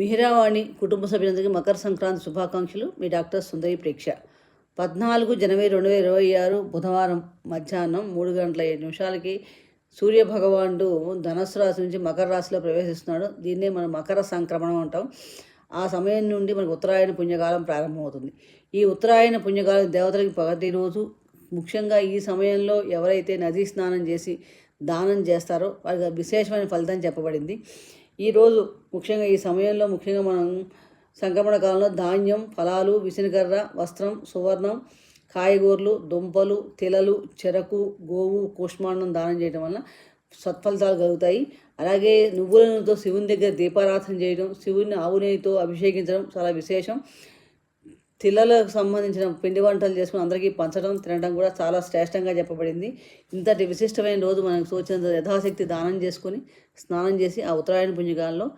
మిహిరావాణి కుటుంబ సభ్యులందరికీ మకర సంక్రాంతి శుభాకాంక్షలు. మీ డాక్టర్ సుందరి ప్రేక్ష. పద్నాలుగు జనవరి రెండు వేల ఇరవై ఆరు బుధవారం మధ్యాహ్నం మూడు గంటల ఏడు నిమిషాలకి సూర్య భగవానుడు ధనుసు రాశి నుంచి మకర రాశిలో ప్రవేశిస్తున్నాడు. దీన్నే మనం మకర సంక్రమణం అంటాం. ఆ సమయం నుండి మనకు ఉత్తరాయణ పుణ్యకాలం ప్రారంభమవుతుంది. ఈ ఉత్తరాయణ పుణ్యకాలం దేవతలకి పగటి రోజు. ముఖ్యంగా ఈ సమయంలో ఎవరైతే నదీ స్నానం చేసి దానం చేస్తారో వారికి విశేషమైన ఫలితం చెప్పబడింది. ఈరోజు ముఖ్యంగా ఈ సమయంలో ముఖ్యంగా మనం సంక్రమణ కాలంలో ధాన్యం ఫలాలు విసినకర్ర వస్త్రం సువర్ణం కాయగూరలు దుంపలు తిలలు చెరకు గోవు కూష్మాండం దానం చేయడం వల్ల సత్ఫలితాలు కలుగుతాయి. అలాగే నువ్వుల నూనెతో శివుని దగ్గర దీపారాధన చేయడం శివుని ఆవు నెయ్యితో అభిషేకించడం చాలా విశేషం. తిల్లలకు సంబంధించిన పిండి వంటలు చేసుకుని అందరికీ పంచడం తినడం కూడా చాలా శ్రేష్టంగా చెప్పబడింది. ఇంతటి విశిష్టమైన రోజు మనకు సూచన యథాశక్తి దానం చేసుకొని స్నానం చేసి ఆ ఉత్తరాయణ పుణ్యకాలంలో